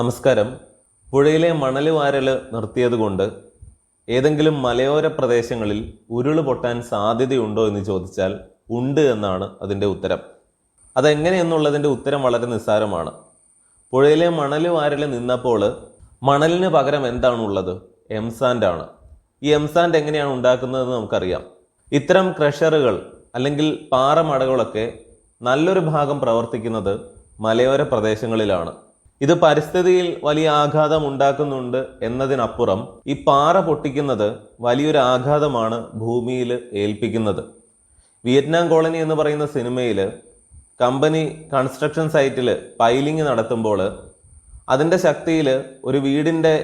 നമസ്കാരം. പുഴയിലെ മണൽ വാരൽ നിർത്തിയതുകൊണ്ട് ഏതെങ്കിലും മലയോര പ്രദേശങ്ങളിൽ ഉരുൾ പൊട്ടാൻ സാധ്യതയുണ്ടോ എന്ന് ചോദിച്ചാൽ ഉണ്ട് എന്നാണ് അതിന്റെ ഉത്തരം. അതെങ്ങനെയെന്നുള്ളതിന്റെ ഉത്തരം വളരെ നിസ്സാരമാണ്. പുഴയിലെ മണൽ വാരൽ നിന്നപ്പോൾ മണലിന് പകരം എന്താണുള്ളത്? എംസാൻഡ് ആണ് ഈ എംസാൻഡ് എങ്ങനെയാണ് ഉണ്ടാക്കുന്നതെന്ന് നമുക്കറിയാം. ഇത്തരം ക്രഷറുകൾ അല്ലെങ്കിൽ പാറമടകളൊക്കെ നല്ലൊരു ഭാഗം പ്രവർത്തിക്കുന്നത് മലയോര പ്രദേശങ്ങളിലാണ്. ഇത് പരിസ്ഥിതിയിൽ വലിയ ആഘാതം ഉണ്ടാക്കുന്നുണ്ട് എന്നതിനപ്പുറം ഈ പാറ പൊട്ടിക്കുന്നത് വലിയൊരു ആഘാതമാണ് ഭൂമിയിൽ ഏൽപ്പിക്കുന്നത്. വിയറ്റ്നാം കോളനി എന്ന് പറയുന്ന സിനിമയിൽ കമ്പനി കൺസ്ട്രക്ഷൻ സൈറ്റിൽ പൈലിംഗ് നടത്തുമ്പോൾ അതിന്റെ ശക്തിയിൽ ഒരു വീടിന്റെ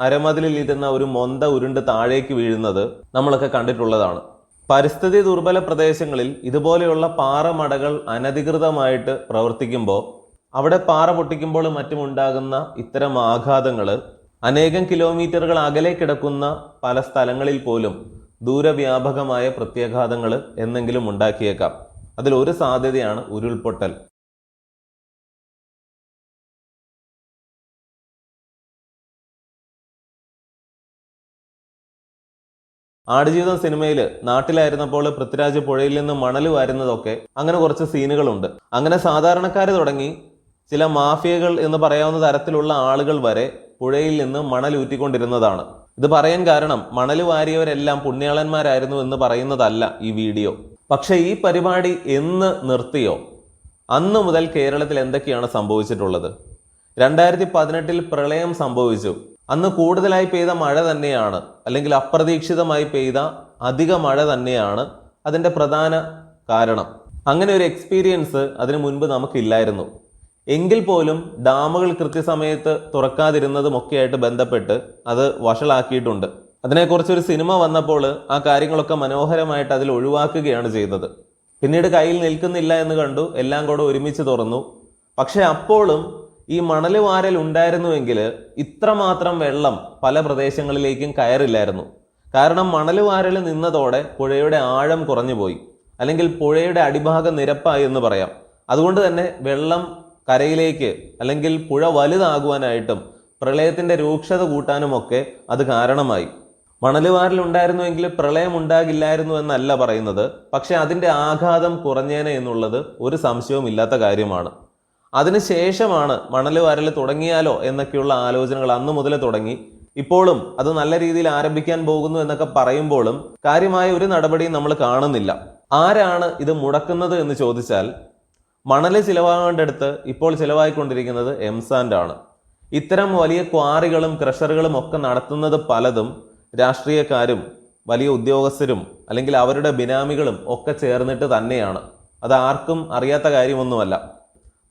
അരമതിലിൽ ഇരുന്ന ഒരു മൊന്ത ഉരുണ്ട് താഴേക്ക് വീഴുന്നത് നമ്മളൊക്കെ കണ്ടിട്ടുള്ളതാണ്. പരിസ്ഥിതി ദുർബല പ്രദേശങ്ങളിൽ ഇതുപോലെയുള്ള പാറമടകൾ അനധികൃതമായിട്ട് പ്രവർത്തിക്കുമ്പോൾ അവിടെ പാറ പൊട്ടിക്കുമ്പോൾ മറ്റും ഉണ്ടാകുന്ന ഇത്തരം ആഘാതങ്ങൾ അനേകം കിലോമീറ്ററുകൾ അകലെ കിടക്കുന്ന പല സ്ഥലങ്ങളിൽ പോലും ദൂരവ്യാപകമായ പ്രത്യാഘാതങ്ങൾ എന്നെങ്കിലും ഉണ്ടാക്കിയേക്കാം. അതിൽ ഒരു സാധ്യതയാണ് ഉരുൾപൊട്ടൽ. ആടുജീവിതം സിനിമയിൽ നാട്ടിലായിരുന്നപ്പോൾ പൃഥ്വിരാജ് പുഴയിൽ നിന്ന് മണൽ വാരുന്നതൊക്കെ അങ്ങനെ കുറച്ച് സീനുകളുണ്ട്. അങ്ങനെ സാധാരണക്കാർ തുടങ്ങി ചില മാഫിയകൾ എന്ന് പറയാവുന്ന തരത്തിലുള്ള ആളുകൾ വരെ പുഴയിൽ നിന്ന് മണൽ ഊറ്റിക്കൊണ്ടിരുന്നതാണ്. ഇത് പറയാൻ കാരണം മണൽ വാരിയവരെല്ലാം പുണ്യാളന്മാരായിരുന്നു എന്ന് പറയുന്നതല്ല ഈ വീഡിയോ. പക്ഷേ ഈ പരിപാടി എന്ന് നിർത്തിയോ? അന്ന് മുതൽ കേരളത്തിൽ എന്തൊക്കെയാണ് സംഭവിച്ചിട്ടുള്ളത്? രണ്ടായിരത്തി പതിനെട്ടിൽ പ്രളയം സംഭവിച്ചു. അന്ന് കൂടുതലായി പെയ്ത മഴ തന്നെയാണ് അല്ലെങ്കിൽ അപ്രതീക്ഷിതമായി പെയ്ത അധിക മഴ തന്നെയാണ് അതിന്റെ പ്രധാന കാരണം. അങ്ങനെ ഒരു എക്സ്പീരിയൻസ് അതിനു മുൻപ് നമുക്കില്ലായിരുന്നു. എങ്കിൽ പോലും ഡാമുകൾ കൃത്യസമയത്ത് തുറക്കാതിരുന്നതുമൊക്കെയായിട്ട് ബന്ധപ്പെട്ട് അത് വഷളാക്കിയിട്ടുണ്ട്. അതിനെക്കുറിച്ചൊരു സിനിമ വന്നപ്പോൾ ആ കാര്യങ്ങളൊക്കെ മനോഹരമായിട്ട് അതിൽ ഒഴിവാക്കുകയാണ് ചെയ്തത്. പിന്നീട് കയ്യിൽ നിൽക്കുന്നില്ല എന്ന് കണ്ടു എല്ലാം കൂടെ ഒരുമിച്ച് തുറന്നു. പക്ഷെ അപ്പോഴും ഈ മണൽ വാരൽ ഉണ്ടായിരുന്നുവെങ്കിൽ ഇത്രമാത്രം വെള്ളം പല പ്രദേശങ്ങളിലേക്കും കയറില്ലായിരുന്നു. കാരണം മണൽ വാരൽ നിന്നതോടെ പുഴയുടെ ആഴം കുറഞ്ഞുപോയി. അല്ലെങ്കിൽ പുഴയുടെ അടിഭാഗം നിരപ്പായി എന്ന് പറയാം. അതുകൊണ്ട് തന്നെ വെള്ളം കരയിലേക്ക് അല്ലെങ്കിൽ പുഴ വലുതാകുവാനായിട്ടും പ്രളയത്തിന്റെ രൂക്ഷത കൂട്ടാനുമൊക്കെ അത് കാരണമായി. മണലുവാരിൽ ഉണ്ടായിരുന്നുവെങ്കിൽ പ്രളയം ഉണ്ടാകില്ലായിരുന്നു എന്നല്ല പറയുന്നത്. പക്ഷെ അതിന്റെ ആഘാതം കുറഞ്ഞേനെ എന്നുള്ളത് ഒരു സംശയവും ഇല്ലാത്ത കാര്യമാണ്. അതിനുശേഷമാണ് മണൽ വാരൽ തുടങ്ങിയാലോ എന്നൊക്കെയുള്ള ആലോചനകൾ അന്നു മുതൽ തുടങ്ങി. ഇപ്പോഴും അത് നല്ല രീതിയിൽ ആരംഭിക്കാൻ പോകുന്നു എന്നൊക്കെ പറയുമ്പോഴും കാര്യമായ ഒരു നടപടിയും നമ്മൾ കാണുന്നില്ല. ആരാണ് ഇത് മുടക്കുന്നത് എന്ന് ചോദിച്ചാൽ മണൽ ചിലവാകേണ്ടടുത്ത് ഇപ്പോൾ ചിലവായിക്കൊണ്ടിരിക്കുന്നത് എംസാൻഡ് ആണ് ഇത്തരം വലിയ ക്വാറികളും ക്രഷറുകളും ഒക്കെ നടത്തുന്നത് പലതും രാഷ്ട്രീയക്കാരും വലിയ ഉദ്യോഗസ്ഥരും അല്ലെങ്കിൽ അവരുടെ ബിനാമികളും ഒക്കെ ചേർന്നിട്ട് തന്നെയാണ്. അത് ആർക്കും അറിയാത്ത കാര്യമൊന്നുമല്ല.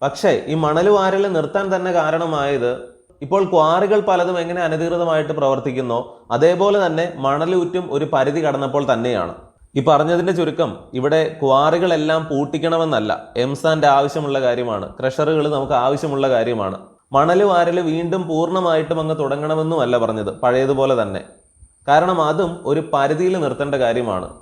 പക്ഷേ ഈ മണൽ വാരൽ നിർത്താൻ തന്നെ കാരണമായത് ഇപ്പോൾ ക്വാറികൾ പലതും എങ്ങനെ അനധികൃതമായിട്ട് പ്രവർത്തിക്കുന്നോ അതേപോലെ തന്നെ മണലൂറ്റും ഒരു പരിധി കടന്നപ്പോൾ തന്നെയാണ്. ഈ പറഞ്ഞതിന്റെ ചുരുക്കം ഇവിടെ ക്വാറികളെല്ലാം പൂട്ടിക്കണമെന്നല്ല. എംസാന്റെ ആവശ്യമുള്ള കാര്യമാണ്. ക്രഷറുകൾ നമുക്ക് ആവശ്യമുള്ള കാര്യമാണ്. മണൽ വാരൽ വീണ്ടും പൂർണമായിട്ടും അങ്ങ് തുടങ്ങണമെന്നുമല്ല പറഞ്ഞത്. പഴയതുപോലെ തന്നെ. കാരണം അതും ഒരു പരിധിയിൽ നിർത്തേണ്ട കാര്യമാണ്.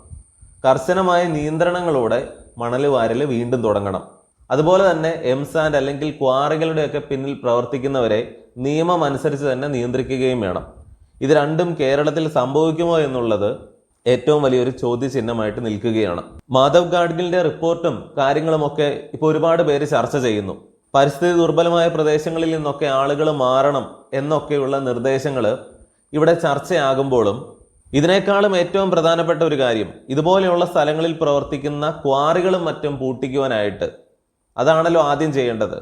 കർശനമായ നിയന്ത്രണങ്ങളോടെ മണൽ വാരൽ വീണ്ടും തുടങ്ങണം. അതുപോലെ തന്നെ എംസാൻഡ് അല്ലെങ്കിൽ ക്വാറികളുടെയൊക്കെ പിന്നിൽ പ്രവർത്തിക്കുന്നവരെ നിയമം അനുസരിച്ച് തന്നെ നിയന്ത്രിക്കുകയും വേണം. ഇത് രണ്ടും കേരളത്തിൽ സംഭവിക്കുമോ എന്നുള്ളത് ഏറ്റവും വലിയൊരു ചോദ്യചിഹ്നമായിട്ട് നിൽക്കുകയാണ്. മാധവ് ഗാഡ്ഗിലിന്റെ റിപ്പോർട്ടും കാര്യങ്ങളുമൊക്കെ ഇപ്പോൾ ഒരുപാട് പേര് ചർച്ച ചെയ്യുന്നു. പരിസ്ഥിതി ദുർബലമായ പ്രദേശങ്ങളിൽ നിന്നൊക്കെ ആളുകൾ മാറണം എന്നൊക്കെയുള്ള നിർദ്ദേശങ്ങൾ ഇവിടെ ചർച്ചയാകുമ്പോഴും ഇതിനേക്കാളും ഏറ്റവും പ്രധാനപ്പെട്ട ഒരു കാര്യം ഇതുപോലെയുള്ള സ്ഥലങ്ങളിൽ പ്രവർത്തിക്കുന്ന ക്വാറികളും മറ്റും പൂട്ടിക്കുവാനായിട്ട് അതാണല്ലോ ആദ്യം ചെയ്യേണ്ടത്.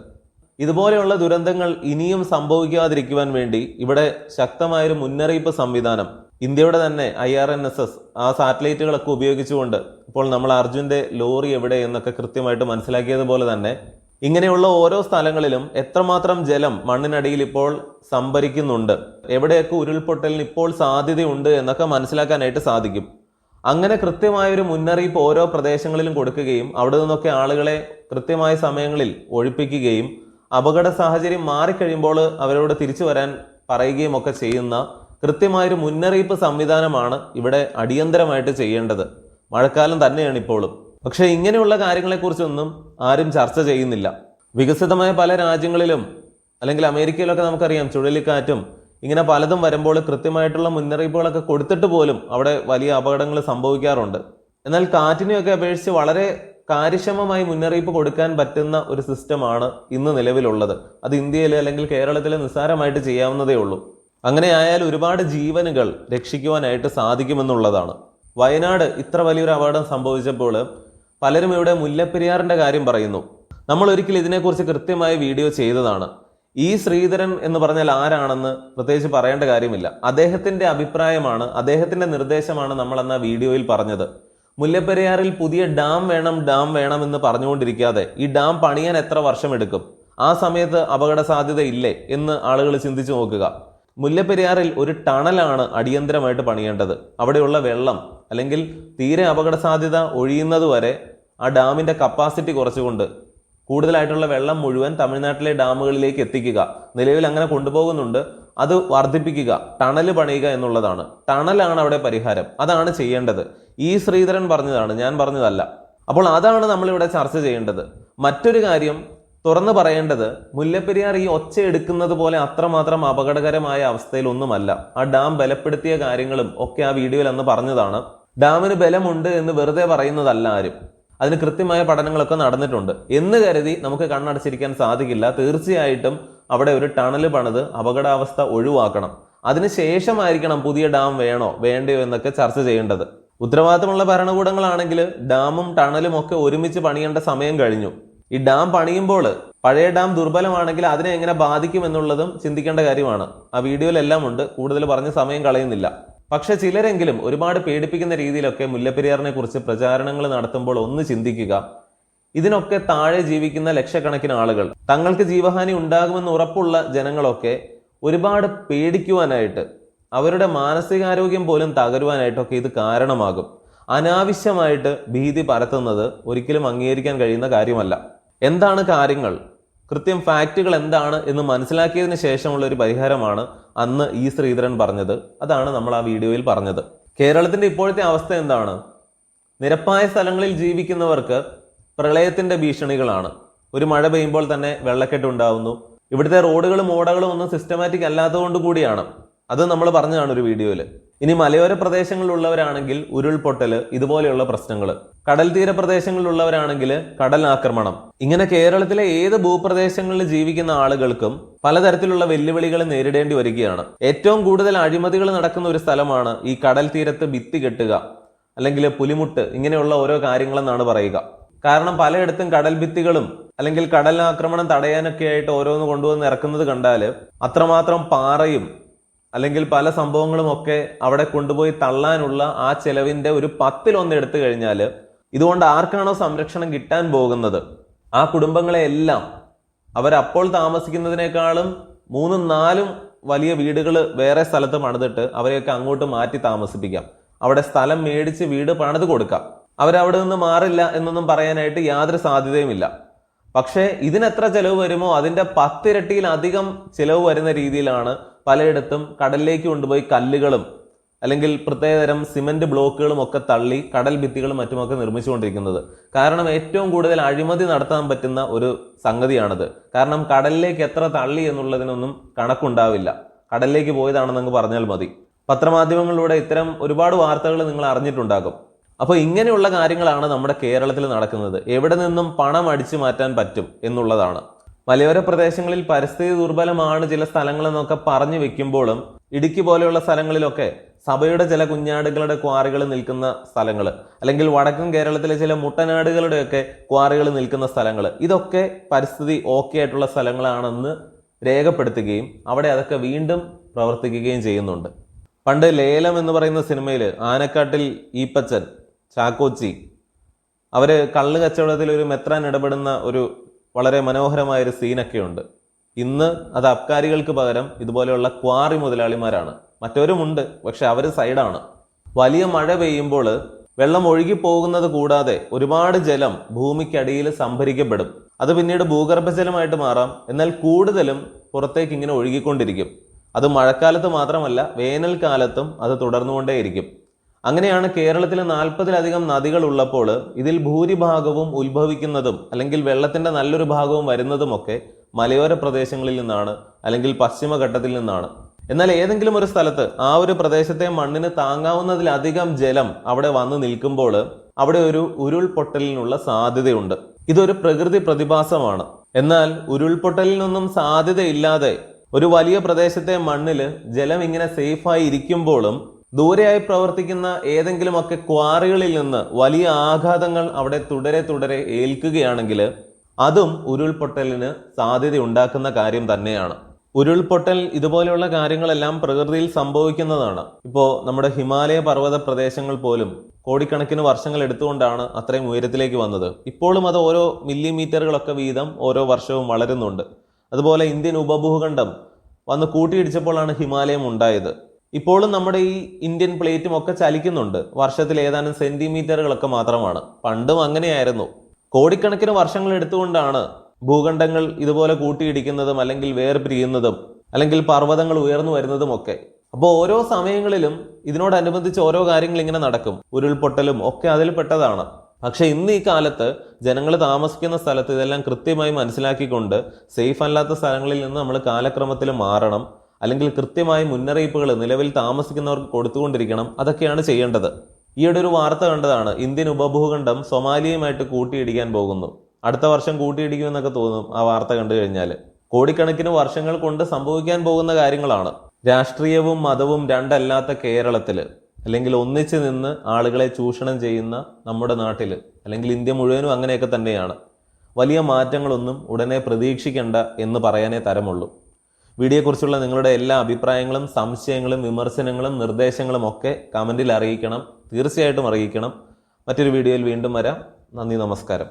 ഇതുപോലെയുള്ള ദുരന്തങ്ങൾ ഇനിയും സംഭവിക്കാതിരിക്കുവാൻ വേണ്ടി ഇവിടെ ശക്തമായൊരു മുന്നറിയിപ്പ് സംവിധാനം ഇന്ത്യയുടെ തന്നെ I R N S S ആ സാറ്റലൈറ്റുകളൊക്കെ ഉപയോഗിച്ചുകൊണ്ട് ഇപ്പോൾ നമ്മൾ അർജുന്റെ ലോറി എവിടെ എന്നൊക്കെ കൃത്യമായിട്ട് മനസ്സിലാക്കിയതുപോലെ തന്നെ ഇങ്ങനെയുള്ള ഓരോ സ്ഥലങ്ങളിലും എത്രമാത്രം ജലം മണ്ണിനടിയിൽ ഇപ്പോൾ സംഭരിക്കുന്നുണ്ട്. എവിടെയൊക്കെ ഉരുൾപൊട്ടലിന് ഇപ്പോൾ സാധ്യതയുണ്ട് എന്നൊക്കെ മനസ്സിലാക്കാനായിട്ട് സാധിക്കും. അങ്ങനെ കൃത്യമായൊരു മുന്നറിയിപ്പ് ഓരോ പ്രദേശങ്ങളിലും കൊടുക്കുകയും അവിടെ നിന്നൊക്കെ ആളുകളെ കൃത്യമായ സമയങ്ങളിൽ ഒഴിപ്പിക്കുകയും അപകട സാഹചര്യം മാറിക്കഴിയുമ്പോൾ അവരോട് തിരിച്ചു വരാൻ പറയുകയും ഒക്കെ ചെയ്യുന്ന കൃത്യമായൊരു മുന്നറിയിപ്പ് സംവിധാനമാണ് ഇവിടെ അടിയന്തരമായിട്ട് ചെയ്യേണ്ടത്. മഴക്കാലം തന്നെയാണ് ഇപ്പോഴും പക്ഷേ ഇങ്ങനെയുള്ള കാര്യങ്ങളെക്കുറിച്ചൊന്നും ആരും ചർച്ച ചെയ്യുന്നില്ല. വികസിതമായ പല രാജ്യങ്ങളിലും അല്ലെങ്കിൽ അമേരിക്കയിലൊക്കെ നമുക്കറിയാം ചുഴലിക്കാറ്റും ഇങ്ങനെ പലതും വരുമ്പോൾ കൃത്യമായിട്ടുള്ള മുന്നറിയിപ്പുകളൊക്കെ കൊടുത്തിട്ട് പോലും അവിടെ വലിയ അപകടങ്ങൾ സംഭവിക്കാറുണ്ട്. എന്നാൽ കാറ്റിനെയൊക്കെ അപേക്ഷിച്ച് വളരെ കാര്യക്ഷമമായി മുന്നറിയിപ്പ് കൊടുക്കാൻ പറ്റുന്ന ഒരു സിസ്റ്റമാണ് ഇന്ന് നിലവിലുള്ളത്. അത് ഇന്ത്യയിൽ അല്ലെങ്കിൽ കേരളത്തിൽ നിസ്സാരമായിട്ട് ചെയ്യാവുന്നതേ ഉള്ളൂ. അങ്ങനെ ആയാൽ ഒരുപാട് ജീവനുകൾ രക്ഷിക്കുവാനായിട്ട് സാധിക്കുമെന്നുള്ളതാണ്. വയനാട് ഇത്ര വലിയൊരു അപകടം സംഭവിച്ചപ്പോൾ പലരും ഇവിടെ മുല്ലപ്പെരിയാറിന്റെ കാര്യം പറയുന്നു. നമ്മൾ ഒരിക്കൽ ഇതിനെക്കുറിച്ച് കൃത്യമായ വീഡിയോ ചെയ്തതാണ്. ഈ ശ്രീധരൻ എന്ന് പറഞ്ഞാൽ ആരാണെന്ന് പ്രത്യേകിച്ച് പറയേണ്ട കാര്യമില്ല. അദ്ദേഹത്തിന്റെ അഭിപ്രായമാണ് അദ്ദേഹത്തിന്റെ നിർദ്ദേശമാണ് നമ്മൾ എന്ന വീഡിയോയിൽ പറഞ്ഞത്. മുല്ലപ്പെരിയാറിൽ പുതിയ ഡാം വേണം ഡാം വേണം എന്ന് പറഞ്ഞുകൊണ്ടിരിക്കാതെ ഈ ഡാം പണിയാൻ എത്ര വർഷമെടുക്കും ആ സമയത്ത് അപകട സാധ്യത ഇല്ലേ എന്ന് ആളുകൾ ചിന്തിച്ചു നോക്കുക. മുല്ലപ്പെരിയാറിൽ ഒരു ടണലാണ് അടിയന്തരമായിട്ട് പണിയേണ്ടത്. അവിടെയുള്ള വെള്ളം അല്ലെങ്കിൽ തീരെ അപകട സാധ്യത ഒഴിയുന്നത് വരെ ആ ഡാമിന്റെ കപ്പാസിറ്റി കുറച്ചുകൊണ്ട് കൂടുതലായിട്ടുള്ള വെള്ളം മുഴുവൻ തമിഴ്നാട്ടിലെ ഡാമുകളിലേക്ക് എത്തിക്കുക നിലവിൽ അങ്ങനെ കൊണ്ടുപോകുന്നുണ്ട് അത് വർദ്ധിപ്പിക്കുക ടണൽ പണിയുക എന്നുള്ളതാണ്. ടണലാണ് അവിടെ പരിഹാരം. അതാണ് ചെയ്യേണ്ടത്. ഈ ശ്രീധരൻ പറഞ്ഞതാണ് ഞാൻ പറഞ്ഞതല്ല. അപ്പോൾ അതാണ് നമ്മളിവിടെ ചർച്ച ചെയ്യേണ്ടത്. മറ്റൊരു കാര്യം തുറന്നു പറയേണ്ടത് മുല്ലപ്പെരിയാർ ഈ ഒച്ച എടുക്കുന്നത് പോലെ അത്രമാത്രം അപകടകരമായ അവസ്ഥയിലൊന്നുമല്ല. ആ ഡാം ബലപ്പെടുത്തിയ കാര്യങ്ങളും ഒക്കെ ആ വീഡിയോയിൽ അന്ന് പറഞ്ഞതാണ്. ഡാമിന് ബലമുണ്ട് എന്ന് വെറുതെ പറയുന്നതല്ല ആരും. അതിന് കൃത്യമായ പഠനങ്ങളൊക്കെ നടന്നിട്ടുണ്ട്. എന്ന് കരുതി നമുക്ക് കണ്ണടച്ചിരിക്കാൻ സാധിക്കില്ല. തീർച്ചയായിട്ടും അവിടെ ഒരു ടണൽ പണിത് അപകടാവസ്ഥ ഒഴിവാക്കണം. അതിനുശേഷമായിരിക്കണം പുതിയ ഡാം വേണോ വേണ്ടയോ എന്നൊക്കെ ചർച്ച ചെയ്യേണ്ടത്. ഉത്തരവാദിത്തമുള്ള ഭരണകൂടങ്ങളാണെങ്കിൽ ഡാമും ടണലും ഒക്കെ ഒരുമിച്ച് പണിയേണ്ട സമയം കഴിഞ്ഞു. ഈ ഡാം പണിയുമ്പോൾ പഴയ ഡാം ദുർബലമാണെങ്കിൽ അതിനെ എങ്ങനെ ബാധിക്കും എന്നുള്ളതും ചിന്തിക്കേണ്ട കാര്യമാണ്. ആ വീഡിയോയിലെല്ലാം ഉണ്ട്. കൂടുതൽ പറഞ്ഞ് സമയം കളയുന്നില്ല. പക്ഷെ ചിലരെങ്കിലും ഒരുപാട് പേടിപ്പിക്കുന്ന രീതിയിലൊക്കെ മുല്ലപ്പെരിയാറിനെ കുറിച്ച് പ്രചാരണങ്ങൾ നടത്തുമ്പോൾ ഒന്ന് ചിന്തിക്കുക. ഇതിനൊക്കെ താഴെ ജീവിക്കുന്ന ലക്ഷക്കണക്കിന് ആളുകൾ തങ്ങൾക്ക് ജീവഹാനി ഉണ്ടാകുമെന്ന് ഉറപ്പുള്ള ജനങ്ങളൊക്കെ ഒരുപാട് പേടിക്കുവാനായിട്ട് അവരുടെ മാനസികാരോഗ്യം പോലും തകരുവാനായിട്ടൊക്കെ ഇത് കാരണമാകും. അനാവശ്യമായിട്ട് ഭീതി പരത്തുന്നത് ഒരിക്കലും അംഗീകരിക്കാൻ കഴിയുന്ന കാര്യമല്ല. എന്താണ് കാര്യങ്ങൾ? കൃത്യം ഫാക്റ്റുകൾ എന്താണ് എന്ന് മനസ്സിലാക്കിയതിന് ശേഷമുള്ള ഒരു പരിഹാരമാണ് അന്ന് ഈ ശ്രീധരൻ പറഞ്ഞത്. അതാണ് നമ്മൾ ആ വീഡിയോയിൽ പറഞ്ഞത്. കേരളത്തിന്റെ ഇപ്പോഴത്തെ അവസ്ഥ എന്താണ്? നിരപ്പായ സ്ഥലങ്ങളിൽ ജീവിക്കുന്നവർക്ക് പ്രളയത്തിന്റെ ഭീഷണികളാണ്. ഒരു മഴ പെയ്യുമ്പോൾ തന്നെ വെള്ളക്കെട്ട് ഉണ്ടാവുന്നു. ഇവിടുത്തെ റോഡുകളും ഓടകളും ഒന്നും സിസ്റ്റമാറ്റിക് അല്ലാത്തതുകൊണ്ട് കൂടിയാണ്. അത് നമ്മൾ പറഞ്ഞതാണ് ഒരു വീഡിയോയിൽ ഇനി മലയോര പ്രദേശങ്ങളിലുള്ളവരാണെങ്കിൽ ഉരുൾപൊട്ടൽ ഇതുപോലെയുള്ള പ്രശ്നങ്ങൾ കടൽ തീര പ്രദേശങ്ങളിലുള്ളവരാണെങ്കിൽ കടൽ ആക്രമണം. ഇങ്ങനെ കേരളത്തിലെ ഏത് ഭൂപ്രദേശങ്ങളിൽ ജീവിക്കുന്ന ആളുകൾക്കും പലതരത്തിലുള്ള വെല്ലുവിളികൾ നേരിടേണ്ടി വരികയാണ്. ഏറ്റവും കൂടുതൽ അഴിമതികൾ നടക്കുന്ന ഒരു സ്ഥലമാണ് ഈ കടൽ തീരത്ത് ഭിത്തി കെട്ടുക അല്ലെങ്കിൽ പുലിമുട്ട് ഇങ്ങനെയുള്ള ഓരോ കാര്യങ്ങളെന്നാണ് പറയുക. കാരണം പലയിടത്തും കടൽ ഭിത്തികളും അല്ലെങ്കിൽ കടൽ ആക്രമണം തടയാനൊക്കെ ആയിട്ട് ഓരോന്ന് കൊണ്ടുവന്ന് ഇറക്കുന്നത് കണ്ടാൽ അത്രമാത്രം പാറയും അല്ലെങ്കിൽ പല സംഭവങ്ങളും ഒക്കെ അവിടെ കൊണ്ടുപോയി തള്ളാനുള്ള ആ ചെലവിന്റെ ഒരു പത്തിലൊന്ന് എടുത്തു കഴിഞ്ഞാൽ ഇതുകൊണ്ട് ആർക്കാണോ സംരക്ഷണം കിട്ടാൻ പോകുന്നത്? ആ കുടുംബങ്ങളെ എല്ലാം അവരപ്പോൾ താമസിക്കുന്നതിനേക്കാളും മൂന്നും നാലും വലിയ വീടുകൾ വേറെ സ്ഥലത്ത് പണിതിട്ട് അവരെയൊക്കെ അങ്ങോട്ട് മാറ്റി താമസിപ്പിക്കാം. അവിടെ സ്ഥലം മേടിച്ച് വീട് പണിത് കൊടുക്കാം. അവരവിടെ നിന്ന് മാറില്ല എന്നൊന്നും പറയാനായിട്ട് യാതൊരു സാധ്യതയുമില്ല. പക്ഷേ ഇതിനെത്ര ചെലവ് വരുമോ? അതിന്റെ പത്തിരട്ടിയിലധികം ചിലവ് വരുന്ന രീതിയിലാണ് പലയിടത്തും കടലിലേക്ക് കൊണ്ടുപോയി കല്ലുകളും അല്ലെങ്കിൽ പ്രത്യേകതരം സിമന്റ് ബ്ലോക്കുകളും ഒക്കെ തള്ളി കടൽ ഭിത്തികളും മറ്റുമൊക്കെ നിർമ്മിച്ചുകൊണ്ടിരിക്കുന്നത്. കാരണം ഏറ്റവും കൂടുതൽ അഴിമതി നടത്താൻ പറ്റുന്ന ഒരു സംഗതിയാണത്. കാരണം കടലിലേക്ക് എത്ര തള്ളി എന്നുള്ളതിനൊന്നും കണക്കുണ്ടാവില്ല. കടലിലേക്ക് പോയതാണെന്നങ്ങ് പറഞ്ഞാൽ മതി. പത്രമാധ്യമങ്ങളിലൂടെ ഇത്തരം ഒരുപാട് വാർത്തകൾ നിങ്ങൾ അറിഞ്ഞിട്ടുണ്ടാകും. അപ്പോൾ ഇങ്ങനെയുള്ള കാര്യങ്ങളാണ് നമ്മുടെ കേരളത്തിൽ നടക്കുന്നത്. എവിടെ നിന്നും പണം അടിച്ചു മാറ്റാൻ പറ്റും എന്നുള്ളതാണ്. മലയോര പ്രദേശങ്ങളിൽ പരിസ്ഥിതി ദുർബലമാണ് ചില സ്ഥലങ്ങളെന്നൊക്കെ പറഞ്ഞു വെക്കുമ്പോഴും ഇടുക്കി പോലെയുള്ള സ്ഥലങ്ങളിലൊക്കെ സഭയുടെ ചില കുഞ്ഞാടുകളുടെ ക്വാറികൾ നിൽക്കുന്ന സ്ഥലങ്ങൾ അല്ലെങ്കിൽ വടക്കൻ കേരളത്തിലെ ചില മുട്ടനാടുകളുടെയൊക്കെ ക്വാറികൾ നിൽക്കുന്ന സ്ഥലങ്ങൾ. ഇതൊക്കെ പരിസ്ഥിതി ഓക്കെ ആയിട്ടുള്ള സ്ഥലങ്ങളാണെന്ന് രേഖപ്പെടുത്തുകയും അവിടെ അതൊക്കെ വീണ്ടും പ്രവർത്തിക്കുകയും ചെയ്യുന്നുണ്ട്. പണ്ട് ലേലം എന്ന് പറയുന്ന സിനിമയിൽ ആനക്കാട്ടിൽ ഈപ്പച്ചൻ ചാക്കോച്ചി അവർ കള്ള് കച്ചവടത്തിൽ ഒരു മെത്രാൻ ഇടപെടുന്ന ഒരു വളരെ മനോഹരമായ ഒരു സീനൊക്കെ ഉണ്ട് ഇന്ന് അത് അബ്കാരികൾക്ക് പകരം ഇതുപോലെയുള്ള ക്വാറി മുതലാളിമാരാണ്. മറ്റവരുമുണ്ട് പക്ഷെ അവർ സൈഡാണ്. വലിയ മഴ പെയ്യുമ്പോൾ വെള്ളം ഒഴുകി പോകുന്നത് കൂടാതെ ഒരുപാട് ജലം ഭൂമിക്കടിയിൽ സംഭരിക്കപ്പെടും. അത് പിന്നീട് ഭൂഗർഭജലമായിട്ട് മാറാം. എന്നാൽ കൂടുതലും പുറത്തേക്ക് ഇങ്ങനെ ഒഴുകിക്കൊണ്ടിരിക്കും. അത് മഴക്കാലത്ത് മാത്രമല്ല വേനൽക്കാലത്തും അത് തുടർന്നുകൊണ്ടേയിരിക്കും. അങ്ങനെയാണ് കേരളത്തിൽ നാൽപ്പതിലധികം നദികൾ ഉള്ളപ്പോൾ ഇതിൽ ഭൂരിഭാഗവും ഉത്ഭവിക്കുന്നതും അല്ലെങ്കിൽ വെള്ളത്തിന്റെ നല്ലൊരു ഭാഗവും വരുന്നതുമൊക്കെ മലയോര പ്രദേശങ്ങളിൽ നിന്നാണ് അല്ലെങ്കിൽ പശ്ചിമഘട്ടത്തിൽ നിന്നാണ്. എന്നാൽ ഏതെങ്കിലും ഒരു സ്ഥലത്ത് ആ ഒരു പ്രദേശത്തെ മണ്ണിന് താങ്ങാവുന്നതിലധികം ജലം അവിടെ വന്നു നിൽക്കുമ്പോൾ അവിടെ ഒരു ഉരുൾപൊട്ടലിനുള്ള സാധ്യതയുണ്ട്. ഇതൊരു പ്രകൃതി പ്രതിഭാസമാണ്. എന്നാൽ ഉരുൾപൊട്ടലിനൊന്നും സാധ്യതയില്ലാതെ ഒരു വലിയ പ്രദേശത്തെ മണ്ണിൽ ജലം ഇങ്ങനെ സേഫായി ഇരിക്കുമ്പോഴും ദൂരെയായി പ്രവർത്തിക്കുന്ന ഏതെങ്കിലുമൊക്കെ ക്വാറികളിൽ നിന്ന് വലിയ ആഘാതങ്ങൾ അവിടെ തുടരെ തുടരെ ഏൽക്കുകയാണെങ്കിൽ അതും ഉരുൾപൊട്ടലിന് സാധ്യത ഉണ്ടാക്കുന്ന കാര്യം തന്നെയാണ്. ഉരുൾപൊട്ടൽ ഇതുപോലെയുള്ള കാര്യങ്ങളെല്ലാം പ്രകൃതിയിൽ സംഭവിക്കുന്നതാണ്. ഇപ്പോൾ നമ്മുടെ ഹിമാലയ പർവത പ്രദേശങ്ങൾ പോലും കോടിക്കണക്കിന് വർഷങ്ങൾ എടുത്തുകൊണ്ടാണ് അത്രയും ഉയരത്തിലേക്ക് വന്നത്. ഇപ്പോഴും അത് ഓരോ മില്ലിമീറ്ററുകളൊക്കെ വീതം ഓരോ വർഷവും വളരുന്നുണ്ട്. അതുപോലെ ഇന്ത്യൻ ഉപഭൂഖണ്ഡം വന്ന് കൂട്ടിയിടിച്ചപ്പോഴാണ് ഹിമാലയം ഉണ്ടായത്. ഇപ്പോഴും നമ്മുടെ ഈ ഇന്ത്യൻ പ്ലേറ്റും ഒക്കെ ചലിക്കുന്നുണ്ട്. വർഷത്തിൽ ഏതാനും സെന്റിമീറ്ററുകളൊക്കെ മാത്രമാണ്. പണ്ടും അങ്ങനെയായിരുന്നു. കോടിക്കണക്കിന് വർഷങ്ങൾ എടുത്തുകൊണ്ടാണ് ഭൂഖണ്ഡങ്ങൾ ഇതുപോലെ കൂട്ടിയിടിക്കുന്നതും അല്ലെങ്കിൽ വേർപിരിയുന്നതും അല്ലെങ്കിൽ പർവതങ്ങൾ ഉയർന്നു വരുന്നതും ഒക്കെ. അപ്പോൾ ഓരോ സമയങ്ങളിലും ഇതിനോടനുബന്ധിച്ച് ഓരോ കാര്യങ്ങൾ ഇങ്ങനെ നടക്കും. ഉരുൾപൊട്ടലും ഒക്കെ അതിൽപ്പെട്ടതാണ് പക്ഷെ ഇന്ന് ഈ കാലത്ത് ജനങ്ങൾ താമസിക്കുന്ന സ്ഥലത്ത് ഇതെല്ലാം കൃത്യമായി മനസ്സിലാക്കിക്കൊണ്ട് സേഫ് അല്ലാത്ത സ്ഥലങ്ങളിൽ നിന്ന് നമ്മൾ കാലക്രമത്തിൽ മാറണം. അല്ലെങ്കിൽ കൃത്യമായ മുന്നറിയിപ്പുകൾ നിലവിൽ താമസിക്കുന്നവർക്ക് കൊടുത്തുകൊണ്ടിരിക്കണം അതൊക്കെയാണ് ചെയ്യേണ്ടത്. ഈയിടെ ഒരു വാർത്ത കണ്ടതാണ് ഇന്ത്യൻ ഉപഭൂഖണ്ഡം സൊമാലിയയുമായിട്ട് കൂട്ടിയിടിക്കാൻ പോകുന്നു. അടുത്ത വർഷം കൂട്ടിയിടിക്കുമെന്നൊക്കെ തോന്നും ആ വാർത്ത കണ്ടു കഴിഞ്ഞാൽ കോടിക്കണക്കിന് വർഷങ്ങൾ കൊണ്ട് സംഭവിക്കാൻ പോകുന്ന കാര്യങ്ങളാണ്. രാഷ്ട്രീയവും മതവും രണ്ടല്ലാത്ത കേരളത്തിൽ അല്ലെങ്കിൽ ഒന്നിച്ച് നിന്ന് ആളുകളെ ചൂഷണം ചെയ്യുന്ന നമ്മുടെ നാട്ടിൽ അല്ലെങ്കിൽ ഇന്ത്യ മുഴുവനും അങ്ങനെയൊക്കെ തന്നെയാണ്. വലിയ മാറ്റങ്ങളൊന്നും ഉടനെ പ്രതീക്ഷിക്കേണ്ട എന്ന് പറയാനേ തരമുള്ളൂ. വീഡിയോയെക്കുറിച്ചുള്ള നിങ്ങളുടെ എല്ലാ അഭിപ്രായങ്ങളും സംശയങ്ങളും വിമർശനങ്ങളും നിർദ്ദേശങ്ങളും ഒക്കെ കമന്റിൽ അറിയിക്കണം. തീർച്ചയായിട്ടും അറിയിക്കണം. മറ്റൊരു വീഡിയോയിൽ വീണ്ടും വരാം. നന്ദി നമസ്കാരം.